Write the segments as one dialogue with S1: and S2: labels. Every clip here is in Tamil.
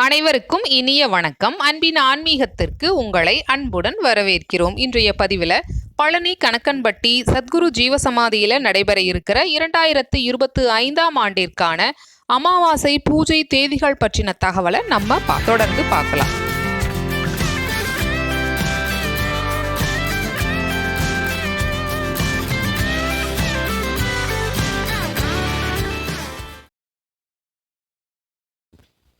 S1: அனைவருக்கும் இனிய வணக்கம். அன்பின் ஆன்மீகத்திற்கு உங்களை அன்புடன் வரவேற்கிறோம். இன்றைய பதிவில் பழனி கணக்கன்பட்டி சத்குரு ஜீவசமாதியில் நடைபெற இருக்கிற இரண்டாயிரத்து இருபத்து ஐந்தாம் ஆண்டிற்கான அமாவாசை பூஜை தேதிகள் பற்றின தகவலை நம்ம தொடர்ந்து பார்க்கலாம்.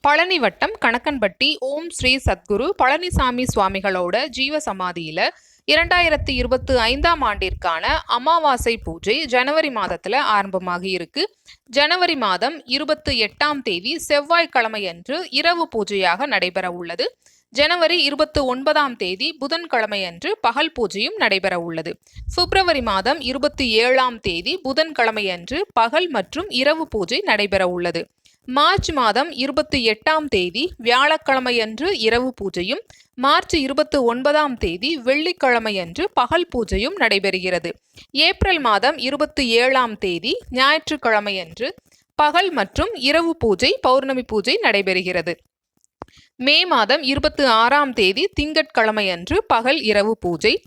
S1: பழனி வட்டம் கணக்கன்பட்டி ஓம் ஸ்ரீ சத்குரு பழனிசாமி சுவாமிகளோட ஜீவ சமாதியில இரண்டாயிரத்தி இருபத்தி ஐந்தாம் ஆண்டிற்கான அமாவாசை பூஜை ஜனவரி மாதத்துல ஆரம்பமாகி இருக்கு. ஜனவரி மாதம் இருபத்தி எட்டாம் தேதி செவ்வாய்க்கிழமையன்று இரவு பூஜையாக நடைபெற உள்ளது. ஜனவரி இருபத்தி ஒன்பதாம் தேதி புதன்கிழமையன்று பகல் பூஜையும் நடைபெற உள்ளது. பிப்ரவரி மாதம் இருபத்தி ஏழாம் தேதி புதன்கிழமையன்று பகல் மற்றும் இரவு பூஜை நடைபெற உள்ளது. மார்ச் மாதம் இருபத்தி எட்டாம் தேதி வியாழக்கிழமையன்று இரவு பூஜையும் மார்ச் இருபத்தி ஒன்பதாம் தேதி வெள்ளிக்கிழமையன்று பகல் பூஜையும் நடைபெறுகிறது. ஏப்ரல் மாதம் இருபத்தி ஏழாம் தேதி ஞாயிற்றுக்கிழமையன்று பகல் மற்றும் இரவு பூஜை பௌர்ணமி பூஜை நடைபெறுகிறது. மே மாதம் இருபத்தி ஆறாம் தேதி திங்கட்கிழமையன்று பகல் இரவு பூஜை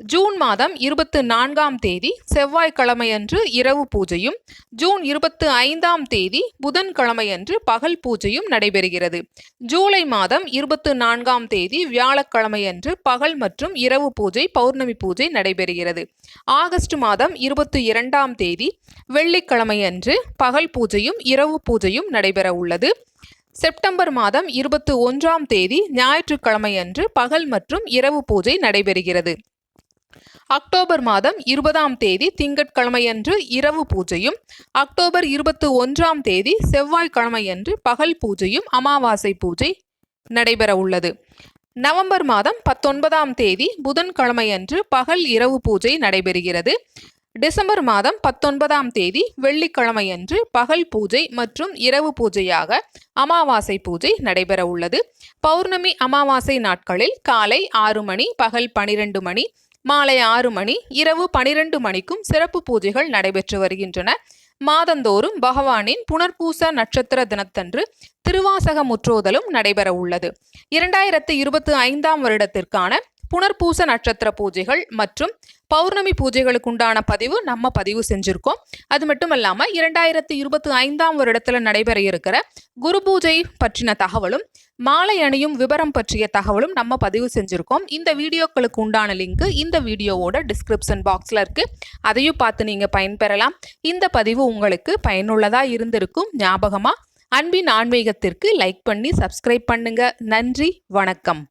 S1: ஜூன் மாதம் இருபத்து நான்காம் தேதி செவ்வாய்க்கிழமையன்று இரவு பூஜையும் ஜூன் இருபத்து ஐந்தாம் தேதி புதன்கிழமையன்று பகல் பூஜையும் நடைபெறுகிறது. ஜூலை மாதம் இருபத்து நான்காம் தேதி வியாழக்கிழமையன்று பகல் மற்றும் இரவு பூஜை பௌர்ணமி பூஜை நடைபெறுகிறது. ஆகஸ்ட் மாதம் இருபத்து இரண்டாம் தேதி வெள்ளிக்கிழமையன்று பகல் பூஜையும் இரவு பூஜையும் நடைபெற உள்ளது. செப்டம்பர் மாதம் இருபத்து ஒன்றாம் தேதி ஞாயிற்றுக்கிழமையன்று பகல் மற்றும் இரவு பூஜை நடைபெறுகிறது. அக்டோபர் மாதம் இருபதாம் தேதி திங்கட்கிழமையன்று இரவு பூஜையும் அக்டோபர் இருபத்தி ஒன்றாம் தேதி செவ்வாய்க்கிழமையன்று பகல் பூஜையும் அமாவாசை பூஜை நடைபெற உள்ளது. நவம்பர் மாதம் பத்தொன்பதாம் தேதி புதன்கிழமையன்று பகல் இரவு பூஜை நடைபெறுகிறது. டிசம்பர் மாதம் பத்தொன்பதாம் தேதி வெள்ளிக்கிழமையன்று பகல் பூஜை மற்றும் இரவு பூஜையாக அமாவாசை பூஜை நடைபெற உள்ளது. பௌர்ணமி அமாவாசை நாட்களில் காலை ஆறு மணி பகல் பனிரெண்டு மணி மாலை ஆறு மணி இரவு பனிரெண்டு மணிக்கும் சிறப்பு பூஜைகள் நடைபெற்று வருகின்றன. மாதந்தோறும் பகவானின் புனர்பூச நட்சத்திர தினத்தன்று திருவாசக முற்றோதலும் நடைபெற உள்ளது இரண்டாயிரத்து இருபத்தி ஐந்தாம் வருடத்திற்கான புனர்பூச நட்சத்திர பூஜைகள் மற்றும் பௌர்ணமி பூஜைகளுக்குண்டான பதிவு நம்ம பதிவு செஞ்சுருக்கோம். அது மட்டும் இல்லாமல் இரண்டாயிரத்தி இருபத்தி ஐந்தாம் வருடத்தில் நடைபெற இருக்கிற குரு பூஜை பற்றின தகவலும் மாலை அணியும் விவரம் பற்றிய தகவலும் நம்ம பதிவு செஞ்சுருக்கோம். இந்த வீடியோக்களுக்கு உண்டான லிங்க் இந்த வீடியோவோட டிஸ்கிரிப்ஷன் பாக்ஸில் இருக்குது அதையும் பார்த்து நீங்கள் பயன்பெறலாம். இந்த பதிவு உங்களுக்கு பயனுள்ளதாக இருந்திருக்கும். ஞாபகமாக அன்பின் ஆன்மீகத்திற்கு லைக் பண்ணி சப்ஸ்கிரைப் பண்ணுங்கள் நன்றி வணக்கம்.